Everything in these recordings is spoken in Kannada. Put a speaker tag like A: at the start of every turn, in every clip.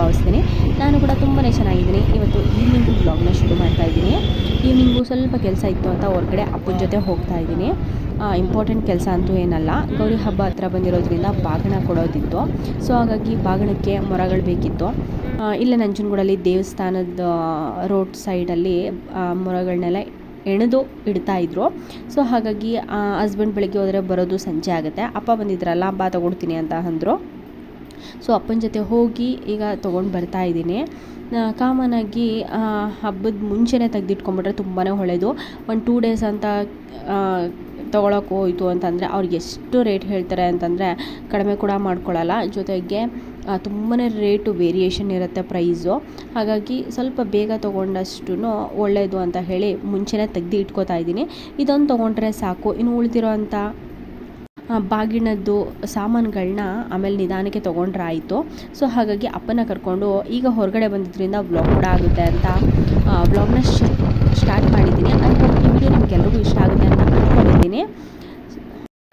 A: ಭಾವಿಸ್ತೀನಿ. ನಾನು ಕೂಡ ತುಂಬಾ ಚೆನ್ನಾಗಿದ್ದೀನಿ. ಇವತ್ತು ಈವ್ನಿಂಗು ಬ್ಲಾಗ್ನ ಶುರು ಮಾಡ್ತಾ ಇದ್ದೀನಿ. ಈವ್ನಿಂಗು ಸ್ವಲ್ಪ ಕೆಲಸ ಇತ್ತು ಅಂತ ಹೊರಗಡೆ ಅಪ್ಪನ ಜೊತೆ ಹೋಗ್ತಾ ಇದ್ದೀನಿ. ಇಂಪಾರ್ಟೆಂಟ್ ಕೆಲಸ ಅಂತೂ ಏನಲ್ಲ. ಗೌರಿ ಹಬ್ಬ ಹತ್ರ ಬಂದಿರೋದ್ರಿಂದ ಬಾಗಣ ಕೊಡೋದಿತ್ತು. ಸೊ ಹಾಗಾಗಿ ಬಾಗಣಕ್ಕೆ ಮೊರಗಳು ಬೇಕಿತ್ತು. ಇಲ್ಲೇ ನಂಜನಗೂಡಲ್ಲಿ ದೇವಸ್ಥಾನದ ರೋಡ್ ಸೈಡಲ್ಲಿ ಮೊರಗಳನ್ನೆಲ್ಲ ಎಣೆದು ಇಡ್ತಾ ಇದ್ರು. ಸೊ ಹಾಗಾಗಿ ಹಸ್ಬೆಂಡ್ ಬೆಳಗ್ಗೆ ಹೋದರೆ ಬರೋದು ಸಂಜೆ ಆಗುತ್ತೆ. ಅಪ್ಪ ಬಂದಿದ್ರಲ್ಲ, ಬಾ ತಗೊಡ್ತೀನಿ ಅಂತ ಅಂದರು. ಸೊ ಅಪ್ಪನ ಜೊತೆ ಹೋಗಿ ಈಗ ತೊಗೊಂಡು ಬರ್ತಾ ಇದ್ದೀನಿ. ಕಾಮನ್ ಆಗಿ ಹಬ್ಬದ ಮುಂಚೆನೇ ತೆಗೆದಿಟ್ಕೊಂಬಿಟ್ರೆ ತುಂಬಾ ಒಳ್ಳೆಯದು ಒಂದು ಟೂ ಡೇಸ್ ಅಂತ ತೊಗೊಳಕ್ಕೆ ಹೋಯಿತು ಅಂತಂದರೆ ಅವ್ರಿಗೆ ಎಷ್ಟು ರೇಟ್ ಹೇಳ್ತಾರೆ ಅಂತಂದರೆ ಕಡಿಮೆ ಕೂಡ ಮಾಡ್ಕೊಳ್ಳಲ್ಲ ಜೊತೆಗೆ ತುಂಬಾ ರೇಟು ವೇರಿಯೇಷನ್ ಇರುತ್ತೆ ಪ್ರೈಸು ಹಾಗಾಗಿ ಸ್ವಲ್ಪ ಬೇಗ ತೊಗೊಂಡಷ್ಟು ಒಳ್ಳೆಯದು ಅಂತ ಹೇಳಿ ಮುಂಚೆನೇ ತೆಗ್ದು ಇಟ್ಕೋತಾ ಇದ್ದೀನಿ. ಇದೊಂದು ತೊಗೊಂಡ್ರೆ ಸಾಕು. ಇನ್ನು ಉಳಿದಿರೋ ಅಂಥ ಬಾಗಿಣದ್ದು ಸಾಮಾನುಗಳನ್ನ ಆಮೇಲೆ ನಿಧಾನಕ್ಕೆ ತೊಗೊಂಡ್ರೆ ಆಯಿತು ಸೊ ಹಾಗಾಗಿ ಅಪ್ಪನ ಕರ್ಕೊಂಡು ಈಗ ಹೊರಗಡೆ ಬಂದಿದ್ದರಿಂದ ವ್ಲಾಗ್ ಕೂಡ ಆಗುತ್ತೆ ಅಂತ ವ್ಲಾಗ್ನ ಸ್ಟಾರ್ಟ್ ಮಾಡಿದ್ದೀನಿ. ಅಂದರೆ ಈ ವಿಡಿಯೋ ನಿಮಗೆಲ್ಲರಿಗೂ ಇಷ್ಟ ಆಗುತ್ತೆ ಅಂತ ಅಂದ್ಕೊಂಡಿದ್ದೀನಿ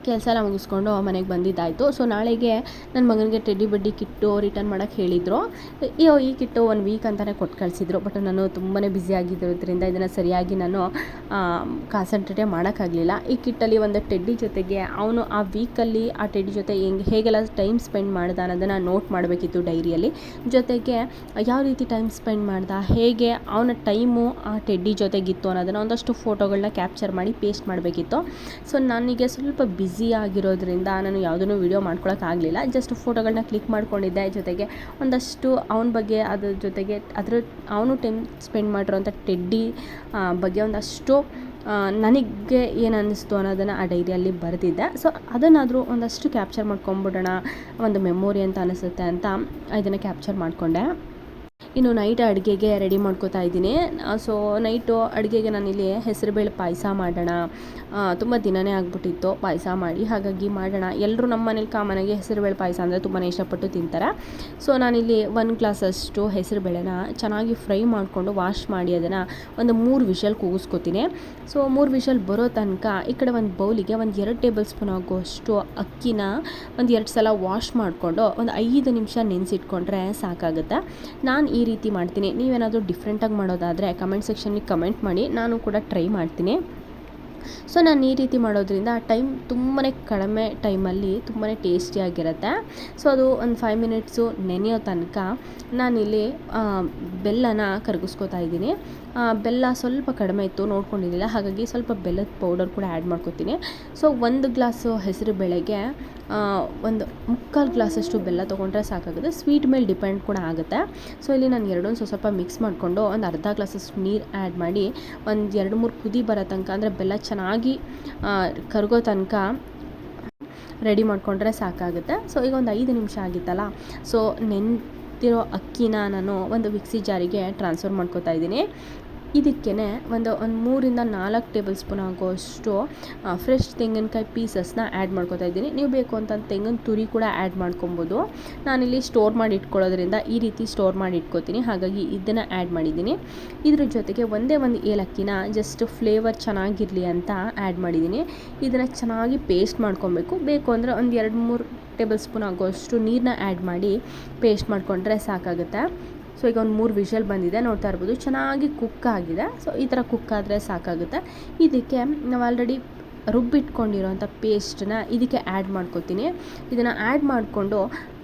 A: ಕೆಲಸ ಎಲ್ಲ ಮುಗಿಸ್ಕೊಂಡು ಮನೆಗೆ ಬಂದಿದ್ದಾಯಿತು. ಸೊ ನಾಳೆಗೆ ನನ್ನ ಮಗನಿಗೆ ಟೆಡ್ಡಿ ಬಡ್ಡಿ ಕಿಟ್ಟು ರಿಟರ್ನ್ ಮಾಡೋಕ್ಕೆ ಹೇಳಿದರು. ಅಯ್ಯೋ ಈ ಕಿಟ್ಟು ಒಂದು ವೀಕ್ ಅಂತಲೇ ಕೊಟ್ಟು ಕಳಿಸಿದ್ರು. ಬಟ್ ನಾನು ತುಂಬಾ ಬ್ಯುಸಿ ಆಗಿರೋದ್ರಿಂದ ಇದನ್ನು ಸರಿಯಾಗಿ ನಾನು ಕಾನ್ಸಂಟ್ರೇಟೇ ಮಾಡೋಕ್ಕಾಗಲಿಲ್ಲ ಈ ಕಿಟ್ಟಲ್ಲಿ ಒಂದು ಟೆಡ್ಡಿ ಜೊತೆಗೆ ಅವನು ಆ ವೀಕಲ್ಲಿ ಆ ಟೆಡ್ಡಿ ಜೊತೆ ಹೆಂಗೆ, ಹೇಗೆಲ್ಲ ಟೈಮ್ ಸ್ಪೆಂಡ್ ಮಾಡ್ದ ಅನ್ನೋದನ್ನು ನೋಟ್ ಮಾಡಬೇಕಿತ್ತು ಡೈರಿಯಲ್ಲಿ ಜೊತೆಗೆ ಯಾವ ರೀತಿ ಟೈಮ್ ಸ್ಪೆಂಡ್ ಮಾಡ್ದ, ಹೇಗೆ ಅವನ ಟೈಮು ಆ ಟೆಡ್ಡಿ ಜೊತೆಗಿತ್ತು ಅನ್ನೋದನ್ನು ಒಂದಷ್ಟು ಫೋಟೋಗಳನ್ನ ಕ್ಯಾಪ್ಚರ್ ಮಾಡಿ ಪೇಸ್ಟ್ ಮಾಡಬೇಕಿತ್ತು. ಸೊ ನನಗೆ ಸ್ವಲ್ಪ ಬ್ಯುಸಿ ಆಗಿರೋದ್ರಿಂದ ನಾನು ಯಾವುದನ್ನು ವೀಡಿಯೋ ಮಾಡ್ಕೊಳಕ್ಕಾಗಲಿಲ್ಲ ಜಸ್ಟ್ ಫೋಟೋಗಳನ್ನ ಕ್ಲಿಕ್ ಮಾಡ್ಕೊಂಡಿದ್ದೆ. ಜೊತೆಗೆ ಒಂದಷ್ಟು ಅವನ ಬಗ್ಗೆ ಅದ್ರ ಜೊತೆಗೆ ಅದ್ರ ಅವನು ಟೈಮ್ ಸ್ಪೆಂಡ್ ಮಾಡಿರೋಂಥ ಟೆಡ್ಡಿ ಬಗ್ಗೆ ಒಂದಷ್ಟು ನನಗೆ ಏನು ಅನ್ನಿಸ್ತು ಅನ್ನೋದನ್ನು ಆ ಡೈರಿಯಲ್ಲಿ ಬರೆದಿದ್ದೆ. ಸೊ ಅದನ್ನಾದರೂ ಒಂದಷ್ಟು ಕ್ಯಾಪ್ಚರ್ ಮಾಡ್ಕೊಂಬಿಡೋಣ. ಒಂದು ಮೆಮೊರಿ ಅಂತ ಅನಿಸುತ್ತೆ ಅಂತ ಇದನ್ನು ಕ್ಯಾಪ್ಚರ್ ಮಾಡಿಕೊಂಡೆ. ಇನ್ನು ನೈಟ್ ಅಡುಗೆಗೆ ರೆಡಿ ಮಾಡ್ಕೋತಾ ಇದ್ದೀನಿ. ಸೊ ನೈಟು ಅಡುಗೆಗೆ ನಾನಿಲ್ಲಿ ಹೆಸರುಬೇಳೆ ಪಾಯಸ ಮಾಡೋಣ. ತುಂಬ ದಿನವೇ ಆಗ್ಬಿಟ್ಟಿತ್ತು ಪಾಯಸ ಮಾಡಿ. ಹಾಗಾಗಿ ಮಾಡೋಣ. ಎಲ್ಲರೂ ನಮ್ಮ ಮನೇಲಿ ಕಾಮನಾಗಿ ಹೆಸರುಬೇಳೆ ಪಾಯಸ ಅಂದರೆ ತುಂಬಾ ಇಷ್ಟಪಟ್ಟು ತಿಂತಾರೆ. ಸೊ ನಾನಿಲ್ಲಿ ಒನ್ ಗ್ಲಾಸಷ್ಟು ಹೆಸರುಬೇಳೆನ ಚೆನ್ನಾಗಿ ಫ್ರೈ ಮಾಡಿಕೊಂಡು ವಾಶ್ ಮಾಡಿ ಅದನ್ನು ಒಂದು ಮೂರು ವಿಷಲ್ ಕೂಗಿಸ್ಕೊತೀನಿ. ಸೊ ಮೂರು ವಿಷಲ್ ಬರೋ ತನಕ ಈ ಕಡೆ ಒಂದು ಬೌಲಿಗೆ ಒಂದು ಎರಡು ಟೇಬಲ್ ಸ್ಪೂನ್ ಆಗುವಷ್ಟು ಅಕ್ಕಿನ ಒಂದು ಎರಡು ಸಲ ವಾಶ್ ಮಾಡಿಕೊಂಡು ಒಂದು ಐದು ನಿಮಿಷ ನೆನೆಸಿಟ್ಕೊಂಡ್ರೆ ಸಾಕಾಗುತ್ತೆ. ನಾನು ಈ ರೀತಿ ಮಾಡ್ತೀನಿ. ನೀವೇನಾದರೂ ಡಿಫ್ರೆಂಟಾಗಿ ಮಾಡೋದಾದರೆ ಕಮೆಂಟ್ ಸೆಕ್ಷನ್ಗೆ ಕಮೆಂಟ್ ಮಾಡಿ. ನಾನು ಕೂಡ ಟ್ರೈ ಮಾಡ್ತೀನಿ. ಸೊ ನಾನು ಈ ರೀತಿ ಮಾಡೋದ್ರಿಂದ ಟೈಮ್ ತುಂಬಾ ಕಡಿಮೆ ಟೈಮಲ್ಲಿ ತುಂಬಾ ಟೇಸ್ಟಿಯಾಗಿರುತ್ತೆ ಸೊ ಅದು ಒಂದು ಫೈವ್ ಮಿನಿಟ್ಸು ನೆನೆಯೋ ತನಕ ನಾನಿಲ್ಲಿ ಬೆಲ್ಲನ ಕರಗಿಸ್ಕೊತಾ ಇದ್ದೀನಿ. ಬೆಲ್ಲ ಸ್ವಲ್ಪ ಕಡಿಮೆ ಇತ್ತು, ನೋಡ್ಕೊಂಡಿದ್ದಿಲ್ಲ. ಹಾಗಾಗಿ ಸ್ವಲ್ಪ ಬೆಲ್ಲದ ಪೌಡರ್ ಕೂಡ ಆ್ಯಡ್ ಮಾಡ್ಕೊತೀನಿ. ಸೊ, ಒಂದು ಗ್ಲಾಸು ಹೆಸರು ಬೇಳೆಗೆ ಒಂದು ಮುಕ್ಕಾಲು ಗ್ಲಾಸಷ್ಟು ಬೆಲ್ಲ ತೊಗೊಂಡ್ರೆ ಸಾಕಾಗುತ್ತೆ. ಸ್ವೀಟ್ ಮೇಲೆ ಡಿಪೆಂಡ್ ಕೂಡ ಆಗುತ್ತೆ. ಸೊ, ಇಲ್ಲಿ ನಾನು ಎರಡೊಂದು ಸ್ವಲ್ಪ ಸ್ವಲ್ಪ ಮಿಕ್ಸ್ ಮಾಡಿಕೊಂಡು ಒಂದು ಅರ್ಧ ಗ್ಲಾಸಷ್ಟು ನೀರು ಆ್ಯಡ್ ಮಾಡಿ, ಒಂದು ಎರಡು ಮೂರು ಕುದಿ ಬರೋ ತನಕ, ಅಂದರೆ ಬೆಲ್ಲ ಚೆನ್ನಾಗಿ ಕರಗೋ ತನಕ ರೆಡಿ ಮಾಡಿಕೊಂಡ್ರೆ ಸಾಕಾಗುತ್ತೆ. ಸೊ, ಈಗ ಒಂದು ಐದು ನಿಮಿಷ ಆಗಿತ್ತಲ್ಲ. ಸೊ ನೆನ್ತಿರೋ ಅಕ್ಕಿನ ನಾನು ಒಂದು ಮಿಕ್ಸಿ ಜಾರಿಗೆ ಟ್ರಾನ್ಸ್ಫರ್ ಮಾಡ್ಕೋತಾ ಇದ್ದೀನಿ. ಇದಕ್ಕೇ ಒಂದು ಒಂದು ಮೂರಿಂದ ನಾಲ್ಕು ಟೇಬಲ್ ಸ್ಪೂನ್ ಆಗೋಷ್ಟು ಫ್ರೆಶ್ ತೆಂಗಿನಕಾಯಿ ಪೀಸಸ್ನ ಆ್ಯಡ್ ಮಾಡ್ಕೊತಾ ಇದ್ದೀನಿ. ನೀವು ಬೇಕು ಅಂತ ತೆಂಗಿನ ತುರಿ ಕೂಡ ಆ್ಯಡ್ ಮಾಡ್ಕೊಬೋದು. ನಾನಿಲ್ಲಿ ಸ್ಟೋರ್ ಮಾಡಿ ಇಟ್ಕೊಳ್ಳೋದ್ರಿಂದ ಈ ರೀತಿ ಸ್ಟೋರ್ ಮಾಡಿ ಇಟ್ಕೋತೀನಿ. ಹಾಗಾಗಿ ಇದನ್ನು ಆ್ಯಡ್ ಮಾಡಿದ್ದೀನಿ. ಇದ್ರ ಜೊತೆಗೆ ಒಂದೇ ಒಂದು ಏಲಕ್ಕಿನ ಜಸ್ಟ್ ಫ್ಲೇವರ್ ಚೆನ್ನಾಗಿರಲಿ ಅಂತ ಆ್ಯಡ್ ಮಾಡಿದ್ದೀನಿ. ಇದನ್ನು ಚೆನ್ನಾಗಿ ಪೇಸ್ಟ್ ಮಾಡ್ಕೊಬೇಕು. ಬೇಕು ಅಂದರೆ ಒಂದು ಎರಡು ಮೂರು ಟೇಬಲ್ ಸ್ಪೂನ್ ಆಗೋಷ್ಟು ನೀರನ್ನ ಆ್ಯಡ್ ಮಾಡಿ ಪೇಸ್ಟ್ ಮಾಡಿಕೊಂಡ್ರೆ ಸಾಕಾಗುತ್ತೆ. ಸೊ ಈಗ ಒಂದು ಮೂರು ವಿಷಲ್ ಬಂದಿದೆ, ನೋಡ್ತಾ ಇರ್ಬೋದು. ಚೆನ್ನಾಗಿ ಕುಕ್ ಆಗಿದೆ. ಸೊ ಈ ಥರ ಕುಕ್ ಆದರೆ ಸಾಕಾಗುತ್ತೆ. ಇದಕ್ಕೆ ನಾವು ಆಲ್ರೆಡಿ ರುಬ್ಬಿಟ್ಕೊಂಡಿರೋಂಥ ಪೇಸ್ಟನ್ನ ಇದಕ್ಕೆ ಆ್ಯಡ್ ಮಾಡ್ಕೊತೀನಿ. ಇದನ್ನು ಆ್ಯಡ್ ಮಾಡಿಕೊಂಡು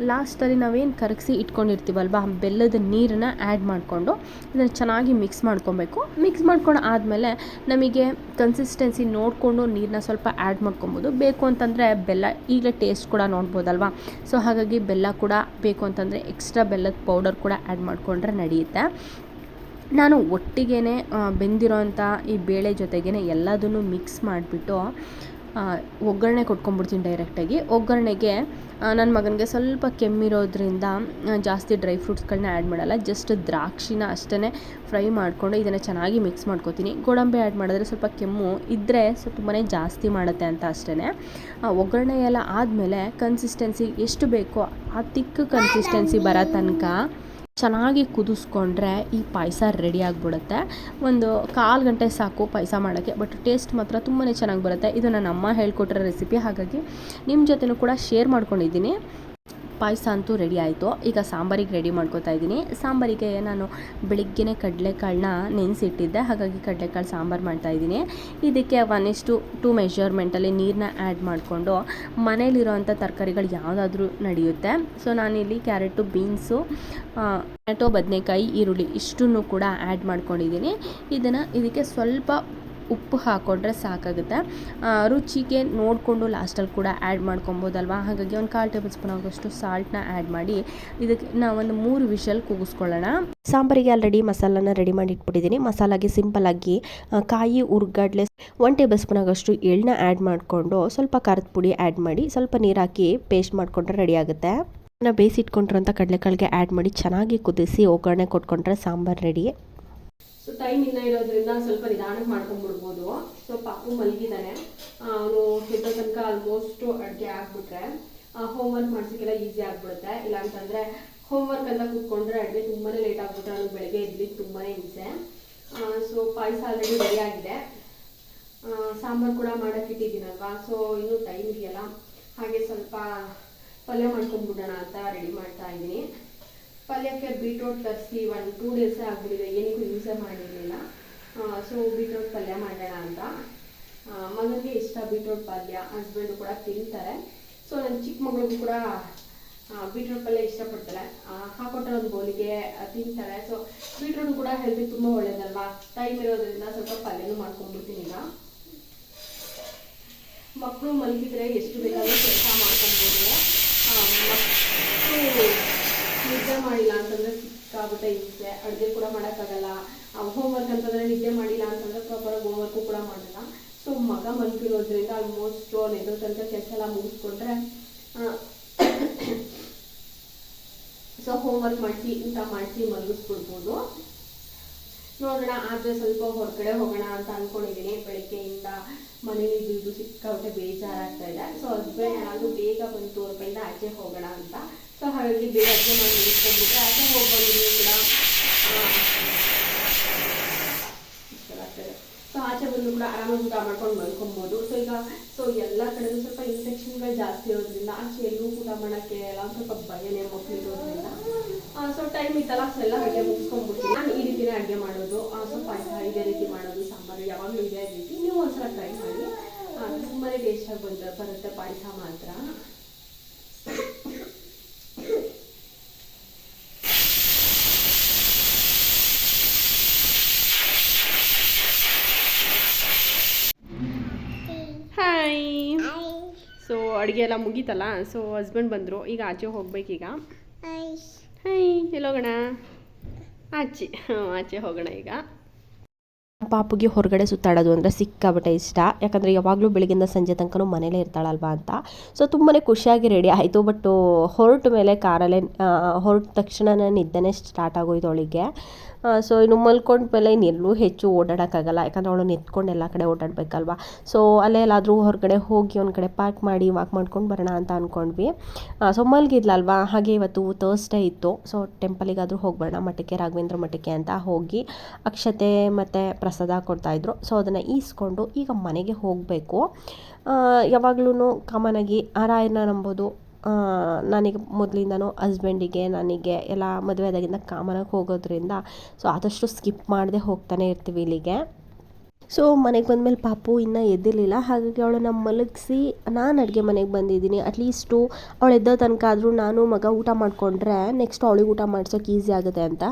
A: ಲಾಸ್ಟಲ್ಲಿ ನಾವೇನು ಕರಗಿಸಿ ಇಟ್ಕೊಂಡಿರ್ತೀವಲ್ವ, ಬೆಲ್ಲದ ನೀರನ್ನ ಆ್ಯಡ್ ಮಾಡಿಕೊಂಡು ಇದನ್ನು ಚೆನ್ನಾಗಿ ಮಿಕ್ಸ್ ಮಾಡ್ಕೊಬೇಕು. ಮಿಕ್ಸ್ ಮಾಡ್ಕೊಂಡು ಆದಮೇಲೆ ನಮಗೆ ಕನ್ಸಿಸ್ಟೆನ್ಸಿ ನೋಡಿಕೊಂಡು ನೀರನ್ನ ಸ್ವಲ್ಪ ಆ್ಯಡ್ ಮಾಡ್ಕೊಬೋದು. ಬೇಕು ಅಂತಂದರೆ ಬೆಲ್ಲ ಈಗಲೇ ಟೇಸ್ಟ್ ಕೂಡ ನೋಡ್ಬೋದಲ್ವ? ಸೊ ಹಾಗಾಗಿ ಬೆಲ್ಲ ಕೂಡ ಬೇಕು ಅಂತಂದರೆ ಎಕ್ಸ್ಟ್ರಾ ಬೆಲ್ಲದ ಪೌಡರ್ ಕೂಡ ಆ್ಯಡ್ ಮಾಡಿಕೊಂಡ್ರೆ ನಡೆಯುತ್ತೆ. ನಾನು ಒಟ್ಟಿಗೆ ಬೆಂದಿರೋಂಥ ಈ ಬೇಳೆ ಜೊತೆಗೇ ಎಲ್ಲದನ್ನು ಮಿಕ್ಸ್ ಮಾಡಿಬಿಟ್ಟು ಒಗ್ಗರಣೆ ಕೊಟ್ಕೊಂಡ್ಬಿಡ್ತೀನಿ ಡೈರೆಕ್ಟಾಗಿ ಒಗ್ಗರಣೆಗೆ ನನ್ನ ಮಗನಿಗೆ ಸ್ವಲ್ಪ ಕೆಮ್ಮಿರೋದ್ರಿಂದ ಜಾಸ್ತಿ ಡ್ರೈ ಫ್ರೂಟ್ಸ್ಗಳನ್ನ ಆ್ಯಡ್ ಮಾಡಲ್ಲ. ಜಸ್ಟ್ ದ್ರಾಕ್ಷಿನ ಅಷ್ಟೇ ಫ್ರೈ ಮಾಡಿಕೊಂಡು ಇದನ್ನು ಚೆನ್ನಾಗಿ ಮಿಕ್ಸ್ ಮಾಡ್ಕೋತೀನಿ. ಗೋಡಂಬಿ ಆ್ಯಡ್ ಮಾಡಿದ್ರೆ ಸ್ವಲ್ಪ ಕೆಮ್ಮು ಇದ್ದರೆ ಸ್ವಲ್ಪ ತುಂಬಾ ಜಾಸ್ತಿ ಮಾಡುತ್ತೆ ಅಂತ ಅಷ್ಟೇ ಒಗ್ಗರಣೆ ಎಲ್ಲ ಆದಮೇಲೆ ಕನ್ಸಿಸ್ಟೆನ್ಸಿ ಎಷ್ಟು ಬೇಕೋ ಆ ತಿಕ್ಕು ಕನ್ಸಿಸ್ಟೆನ್ಸಿ ಬರೋ ತನಕ ಚೆನ್ನಾಗಿ ಕುದಿಸ್ಕೊಂಡ್ರೆ ಈ ಪಾಯಸ ರೆಡಿ ಆಗಿಬಿಡುತ್ತೆ. ಒಂದು ಕಾಲು ಗಂಟೆ ಸಾಕು ಪಾಯಸ ಮಾಡೋಕ್ಕೆ ಬಟ್ ಟೇಸ್ಟ್ ಮಾತ್ರ ತುಂಬಾ ಚೆನ್ನಾಗಿ ಬರುತ್ತೆ. ಇದು ನನ್ನ ಅಮ್ಮ ಹೇಳ್ಕೊಟ್ಟಿರೋ ರೆಸಿಪಿ ಹಾಗಾಗಿ ನಿಮ್ಮ ಜೊತೆನೂ ಕೂಡ ಶೇರ್ ಮಾಡ್ಕೊಂಡಿದ್ದೀನಿ. ಪಾಯಸ ಅಂತೂ ರೆಡಿ ಆಯಿತು. ಈಗ ಸಾಂಬಾರಿಗೆ ರೆಡಿ ಮಾಡ್ಕೋತಾ ಇದ್ದೀನಿ. ಸಾಂಬಾರಿಗೆ ನಾನು ಬೆಳಿಗ್ಗೆನೇ ಕಡಲೆಕಾಳನ್ನ ನೆನೆಸಿಟ್ಟಿದ್ದೆ. ಹಾಗಾಗಿ ಕಡಲೆಕಾಳು ಸಾಂಬಾರು ಮಾಡ್ತಾ ಇದ್ದೀನಿ. ಇದಕ್ಕೆ ಒನ್ ಇಷ್ಟು ಟು ಮೆಷರ್ಮೆಂಟಲ್ಲಿ ನೀರನ್ನ ಆ್ಯಡ್ ಮಾಡಿಕೊಂಡು ಮನೇಲಿರೋವಂಥ ತರಕಾರಿಗಳು ಯಾವುದಾದ್ರೂ ನಡೆಯುತ್ತೆ. ಸೊ ನಾನಿಲ್ಲಿ ಕ್ಯಾರೆಟು, ಬೀನ್ಸು ಟೊಮೆಟೊ, ಬದನೆಕಾಯಿ, ಈರುಳ್ಳಿ ಇಷ್ಟನ್ನು ಕೂಡ ಆ್ಯಡ್ ಮಾಡ್ಕೊಂಡಿದ್ದೀನಿ. ಇದನ್ನು, ಇದಕ್ಕೆ ಸ್ವಲ್ಪ ಉಪ್ಪು ಹಾಕ್ಕೊಂಡ್ರೆ ಸಾಕಾಗುತ್ತೆ. ರುಚಿಗೆ ನೋಡಿಕೊಂಡು ಲಾಸ್ಟಲ್ಲಿ ಕೂಡ ಆ್ಯಡ್ ಮಾಡ್ಕೊಬೋದಲ್ವಾ? ಹಾಗಾಗಿ ಒಂದು ಕಾಲು ಟೇಬಲ್ ಸ್ಪೂನ್ ಆಗೋಷ್ಟು ಸಾಲ್ಟ್ನ ಆ್ಯಡ್ ಮಾಡಿ ಇದಕ್ಕೆ ನಾವು ಒಂದು ಮೂರು ವಿಷಲ್ ಕೂಗಿಸ್ಕೊಳ್ಳೋಣ.
B: ಸಾಂಬಾರಿಗೆ ಆಲ್ರೆಡಿ ಮಸಾಲನ ರೆಡಿ ಮಾಡಿ ಇಟ್ಬಿಟ್ಟಿದ್ದೀನಿ. ಮಸಾಲಾಗೆ ಸಿಂಪಲ್ಲಾಗಿ ಕಾಯಿ ಉರ್ಗಡ್ಲೆ ಒನ್ ಟೇಬಲ್ ಸ್ಪೂನ್ ಆಗೋಷ್ಟು ಎಳ್ಳನ್ನ ಆ್ಯಡ್ ಮಾಡಿಕೊಂಡು ಸ್ವಲ್ಪ ಖಾರದ ಪುಡಿ ಆ್ಯಡ್ ಮಾಡಿ ಸ್ವಲ್ಪ ನೀರು ಹಾಕಿ ಪೇಸ್ಟ್ ಮಾಡಿಕೊಂಡ್ರೆ ರೆಡಿ ಆಗುತ್ತೆ. ನಾವು ಬೇಯಿಸಿಟ್ಕೊಂಡಿರೋಂಥ ಕಡಲೆಕಾಳಿಗೆ ಆ್ಯಡ್ ಮಾಡಿ ಚೆನ್ನಾಗಿ ಕುದಿಸಿ ಒಗ್ಗರಣೆ ಕೊಟ್ಕೊಂಡ್ರೆ ಸಾಂಬಾರು ರೆಡಿ
A: ಸೊ ಟೈಮ್ ಇಲ್ಲ ಇರೋದ್ರಿಂದ ಸ್ವಲ್ಪ ನಿಧಾನಕ್ಕೆ ಮಾಡ್ಕೊಂಡ್ಬಿಡ್ಬೋದು. ಸೊ ಪಾಪು ಮಲಗಿದ್ದಾನೆ ಅವನು ಎದ್ದೋ ತನಕ ಆಲ್ಮೋಸ್ಟ್ ಅಡುಗೆ ಆಗ್ಬಿಟ್ರೆ ಹೋಮ್ವರ್ಕ್ ಮಾಡ್ಸೋಕ್ಕೆಲ್ಲ ಈಸಿ ಆಗ್ಬಿಡುತ್ತೆ. ಇಲ್ಲ ಹೋಮ್ ವರ್ಕ್ ಎಲ್ಲ ಕೂತ್ಕೊಂಡ್ರೆ ಅಡುಗೆ ತುಂಬಾ ಲೇಟ್ ಆಗ್ಬಿಟ್ರೆ, ಅವ್ನು ಬೆಳಗ್ಗೆ ಇದ್ಲಿಕ್ಕೆ ತುಂಬಾ ಹಿಂಸೆ. ಸೊ ಪಾಯಸ ಆಲ್ರೆಡಿ ರೆಡಿ ಆಗಿದೆ. ಸಾಂಬಾರು ಕೂಡ ಮಾಡಕ್ಕೆ ಇಟ್ಟಿದ್ದೀನಲ್ವಾ? ಸೊ ಇನ್ನು ಟೈಮ್ ಇದೆಯಲ್ಲ ಹಾಗೆ ಸ್ವಲ್ಪ ಪಲ್ಯ ಮಾಡ್ಕೊಂಡ್ಬಿಡೋಣ ಅಂತ ರೆಡಿ ಮಾಡ್ತಾ ಇದ್ದೀನಿ. ಪಲ್ಯಕ್ಕೆ ಬೀಟ್ರೋಟ್ ತರಿಸಿ ಒಂದು ಟೂ ಡೇಸೇ ಆಗಿಬಿಟ್ಟಿದೆ, ಏನಕ್ಕೂ ಯೂಸೇ ಮಾಡಿರಲಿಲ್ಲ. ಸೊ ಬೀಟ್ರೋಟ್ ಪಲ್ಯ ಮಾಡೋಣ ಅಂತ. ಮಗನಿಗೆ ಇಷ್ಟ ಬೀಟ್ರೋಟ್ ಪಲ್ಯ ಹಸ್ಬೆಂಡು ಕೂಡ ತಿಂತಾರೆ. ಸೊ ನನ್ನ ಚಿಕ್ಕ ಮಗಳಿಗೂ ಕೂಡ ಬೀಟ್ರೋಟ್ ಪಲ್ಯ ಇಷ್ಟಪಡ್ತಾರೆ. ಹಾಕೊಟ್ರೆ ಒಂದು ಬೋಲಿಗೆ ತಿಂತಾರೆ. ಸೊ ಬೀಟ್ರೋಟ್ ಕೂಡ ಹೆಲ್ತಿಗೆ ತುಂಬ ಒಳ್ಳೇದಲ್ವಾ? ಟೈಮ್ ಇರೋದ್ರಿಂದ ಸ್ವಲ್ಪ ಪಲ್ಯನೂ ಮಾಡ್ಕೊಂಡ್ಬಿಡ್ತೀನಿ ಈಗ. ಮಕ್ಕಳು ಮಲಗಿದ್ರೆ ಎಷ್ಟು ಬೇಕಾದರೂ ಕೆಲಸ ಮಾಡ್ಕೊಬೋದು. ಮಕ್ಕಳು ನಿದ್ದೆ ಮಾಡಿಲ್ಲ ಅಂತಂದ್ರೆ ಸಿಕ್ಕಾಗುತ್ತೆ ಹಿಂಸೆ ಅಡುಗೆ ಕೂಡ ಮಾಡೋಕ್ಕಾಗಲ್ಲ. ಹೋಮ್ವರ್ಕ್ ಅಂತಂದ್ರೆ ನಿದ್ದೆ ಮಾಡಿಲ್ಲ ಅಂತಂದ್ರೆ ಪ್ರಾಪರಾಗಿ ಹೋಮ್ವರ್ಕು ಕೂಡ ಮಾಡಲ್ಲ. ಸೊ ಮಗ ಮಲ್ಕಿರೋದ್ರಿಂದ ಆಲ್ಮೋಸ್ಟ್ ನೆದೋ ತನಕ ಕೆಲಸ ಎಲ್ಲ ಮುಗಿಸ್ಕೊಂಡ್ರೆ ಸೊ ಹೋಮ್ವರ್ಕ್ ಮಾಡಿಸಿ, ಊಟ ಮಾಡಿಸಿ ಮಲಗಿಸ್ಬಿಡ್ಬೋದು. ನೋಡೋಣ ಆದರೆ ಸ್ವಲ್ಪ ಹೊರಗಡೆ ಹೋಗೋಣ ಅಂತ ಅಂದ್ಕೊಂಡಿದ್ದೀನಿ ಬೆಳಗ್ಗೆಯಿಂದ ಮನೇಲಿ ಇದ್ದು ಸಿಕ್ಕಾಬಿಟ್ಟೆ ಬೇಜಾರಾಗ್ತಾ ಇದೆ. ಸೊ ಹಸ್ಬೆಂಡ್ ಯಾರಾದರೂ ಬೇಗ ಬಂತು ತೋರ್ಕೊಂಡು ಆಚೆ ಹೋಗೋಣ ಅಂತ. ಸೊ ಹಾಗಾಗಿ ಬೇಗ ಅಡುಗೆ ಮಾಡಿ ಮುಗಿಸ್ಕೊಂಡ್ಬಿಟ್ರೆ ಆಚೆ ಹೋಗ್ಬೋದು ಬಂದಿದ್ದೀನಿ ಕೂಡ. ಸೊ ಆಚೆ ಬಂದು ಕೂಡ ಆರಾಮಾಗಿ ಊಟ ಮಾಡ್ಕೊಂಡು ಮಲ್ಕೊಬೋದು. ಸೊ ಈಗ, ಸೊ ಎಲ್ಲ ಕಡೆಯೂ ಸ್ವಲ್ಪ ಇನ್ಫೆಕ್ಷನ್ಗಳು ಜಾಸ್ತಿ ಇರೋದ್ರಿಂದ ಆಚೆ ಎಲ್ಲೂ ಊಟ ಮಾಡೋಕ್ಕೆ ಎಲ್ಲ ಸ್ವಲ್ಪ ಭಯನೇ ಮಕ್ಕಳು ಇರೋದ್ರಿಂದ ಸೊ ಟೈಮ್ ಇತ್ತಲ್ಲ ಸೊ ಎಲ್ಲ ಅಡುಗೆ ಮುಗಿಸ್ಕೊಂಡ್ಬಿಡ್ತೀನಿ. ನಾನು ಈ ರೀತಿನೇ ಅಡುಗೆ ಮಾಡೋದು ಆ, ಸೊ ಪಾಯಸ ಇದೇ ರೀತಿ ಮಾಡೋದು ಸಾಂಬಾರು ಯಾವಾಗಲೂ ಇದೇ ರೀತಿ. ನೀವು ಒಂದ್ಸಲ ಟ್ರೈ ಮಾಡಿ. ತುಂಬಾ ಟೇಸ್ಟಾಗಿ ಬಂದ ಬರುತ್ತೆ ಪಾಯಸ ಮಾತ್ರ. ಹಾಯ್ ಸೊ ಅಡುಗೆ ಎಲ್ಲ ಮುಗೀತಲ್ಲ? ಸೊ ಹಸ್ಬೆಂಡ್ ಬಂದರು. ಈಗ ಆಚೆ ಹೋಗ್ಬೇಕೀಗ? ಹಾಯ್ ಎಲ್ಲೋಗೋಣ ಆಚೆ ಹಾಂ ಆಚೆ ಹೋಗೋಣ ಈಗ.
B: ಪಾಪುಗೆ ಹೊರಗಡೆ ಸುತ್ತಾಡೋದು ಅಂದರೆ ಸಿಕ್ಕಾಬಿಟ್ಟೆ ಇಷ್ಟ. ಯಾಕಂದರೆ ಯಾವಾಗಲೂ ಬೆಳಗಿಂದ ಸಂಜೆ ತನಕನೂ ಮನೇಲೇ ಇರ್ತಾಳಲ್ವಾ ಅಂತ. ಸೊ ತುಂಬಾ ಖುಷಿಯಾಗಿ ರೆಡಿ ಆಯಿತು. ಬಟ್ ಹೊರಟ ಮೇಲೆ ಕಾರಲ್ಲೇ ಹೊರಟ ತಕ್ಷಣ ನಿದ್ದೆನೇ ಸ್ಟಾರ್ಟ್ ಆಗೋಯ್ತು ಅವಳಿಗೆ. ಸೊ ಇನ್ನು ಮಲ್ಕೊಂಡ ಮೇಲೆ ಇನ್ನೆಲ್ಲೂ ಹೆಚ್ಚು ಓಡಾಡೋಕ್ಕಾಗಲ್ಲ. ಯಾಕಂದರೆ ಅವಳು ನಿಂತ್ಕೊಂಡು ಎಲ್ಲ ಕಡೆ ಓಡಾಡಬೇಕಲ್ವಾ. ಸೊ ಅಲ್ಲೇ ಎಲ್ಲಾದರೂ ಹೊರಗಡೆ ಹೋಗಿ ಒಂದು ಕಡೆ ಪಾರ್ಕ್ ಮಾಡಿ ವಾಕ್ ಮಾಡ್ಕೊಂಡು ಬರೋಣ ಅಂತ ಅಂದ್ಕೊಂಡ್ವಿ ಸೊ ಮಲ್ಗಿದ್ಲಲ್ವಾ? ಹಾಗೆ ಇವತ್ತು ತರ್ಸ್ಡೇ ಇತ್ತು. ಸೊ ಟೆಂಪಲಿಗಾದರೂ ಹೋಗಿ ಬರೋಣ ಮಠಕ್ಕೆ ರಾಘವೇಂದ್ರ ಮಠಕ್ಕೆ ಅಂತ ಹೋಗಿ. ಅಕ್ಷತೆ ಮತ್ತು ಪ್ರಸಾದ ಕೊಡ್ತಾಯಿದ್ರು ಸೊ ಅದನ್ನು ಈಸ್ಕೊಂಡು ಈಗ ಮನೆಗೆ ಹೋಗಬೇಕು. ಯಾವಾಗ್ಲೂ ಕಾಮನಾಗಿ ರಾಯನ ನಂಬೋದು ನನಗೆ ಮೊದಲಿಂದನೂ ಹಸ್ಬೆಂಡಿಗೆ ನನಗೆ ಎಲ್ಲ ಮದುವೆ ಆದಾಗಿಂದ ಕಾಮನಾಗಿ ಹೋಗೋದ್ರಿಂದ ಸೊ ಆದಷ್ಟು ಸ್ಕಿಪ್ ಮಾಡದೆ ಹೋಗ್ತಾನೆ ಇರ್ತೀವಿ ಇಲ್ಲಿಗೆ. ಸೊ ಮನೆಗೆ ಬಂದಮೇಲೆ ಪಾಪು ಇನ್ನೂ ಎದ್ದಿರಲಿಲ್ಲ. ಹಾಗಾಗಿ ಅವಳನ್ನ ಮಲಗಿಸಿ ನಾನು ಅಡುಗೆ ಮನೆಗೆ ಬಂದಿದ್ದೀನಿ. ಅಟ್ಲೀಸ್ಟು ಅವಳು ಎದ್ದ ತನಕ ಆದರೂ ನಾನು ಮಗ ಊಟ ಮಾಡಿಕೊಂಡ್ರೆ ನೆಕ್ಸ್ಟ್ ಅವಳಿಗೆ ಊಟ ಮಾಡ್ಸೋಕೆ ಈಸಿ ಆಗುತ್ತೆ ಅಂತ.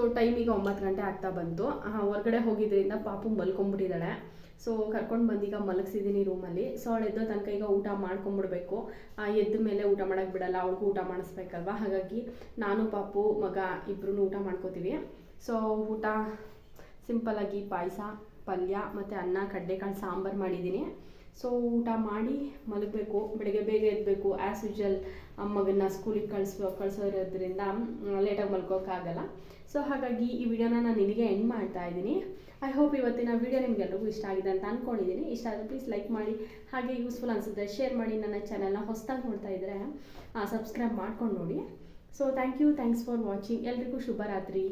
A: ಸೊ ಟೈಮ್ ಈಗ ಒಂಬತ್ತು ಗಂಟೆ ಆಗ್ತಾ ಬಂತು. ಹೊರಗಡೆ ಹೋಗಿದ್ದರಿಂದ ಪಾಪು ಮಲ್ಕೊಂಡ್ಬಿಟ್ಟಿದ್ದಾಳೆ. ಸೊ ಕರ್ಕೊಂಡು ಬಂದೀಗ ಮಲಗಿಸಿದ್ದೀನಿ ರೂಮಲ್ಲಿ ಸೊ ಅವಳು ಎದ್ದೋ ತನಕ ಈಗ ಊಟ ಮಾಡ್ಕೊಂಬಿಡ್ಬೇಕು ಎದ್ದ ಮೇಲೆ ಊಟ ಮಾಡೋಕ್ಕೆ ಬಿಡಲ್ಲ. ಅವ್ಳಿಗೂ ಊಟ ಮಾಡಿಸ್ಬೇಕಲ್ವ? ಹಾಗಾಗಿ ನಾನು, ಪಾಪು, ಮಗ ಇಬ್ಬರೂ ಊಟ ಮಾಡ್ಕೋತೀವಿ. ಸೊ ಊಟ ಸಿಂಪಲಾಗಿ ಪಾಯಸ, ಪಲ್ಯ ಮತ್ತು ಅನ್ನ, ಕಡಲೆಕಾಳು, ಸಾಂಬಾರು ಮಾಡಿದ್ದೀನಿ. ಸೊ ಊಟ ಮಾಡಿ ಮಲಗಬೇಕು, ಬೆಳಗ್ಗೆ ಬೇಗ ಎದ್ದಬೇಕು ಆ್ಯಸ್ ಯೂಶಲ್ ಮಗನ್ನ ಸ್ಕೂಲಿಗೆ ಕಳಿಸೋ ಕಳಿಸೋದ್ರಿಂದ ಲೇಟಾಗಿ ಮಲ್ಕೋಕ್ಕಾಗಲ್ಲ. ಸೊ ಹಾಗಾಗಿ ಈ ವಿಡಿಯೋನ ನಾನು ಇಲ್ಲಿಗೆ ಎಂಡ್ ಮಾಡ್ತಾ ಇದ್ದೀನಿ. ಐ ಹೋಪ್ ಇವತ್ತಿನ ವಿಡಿಯೋ ನಿಮಗೆಲ್ಲರಿಗೂ ಇಷ್ಟ ಆಗಿದೆ ಅಂತ ಅಂದ್ಕೊಂಡಿದ್ದೀನಿ ಇಷ್ಟ ಆದರೆ ಪ್ಲೀಸ್ ಲೈಕ್ ಮಾಡಿ, ಹಾಗೆ ಯೂಸ್ಫುಲ್ ಅನಿಸುತ್ತೆ ಶೇರ್ ಮಾಡಿ ನನ್ನ ಚಾನಲ್ನ ಹೊಸದಾಗಿ ನೋಡ್ತಾ ಇದ್ದರೆ ಸಬ್ಸ್ಕ್ರೈಬ್ ಮಾಡ್ಕೊಂಡು ನೋಡಿ. So thank you thanks for watching ಎಲ್ರಿಗೂ ಶುಭರಾತ್ರಿ.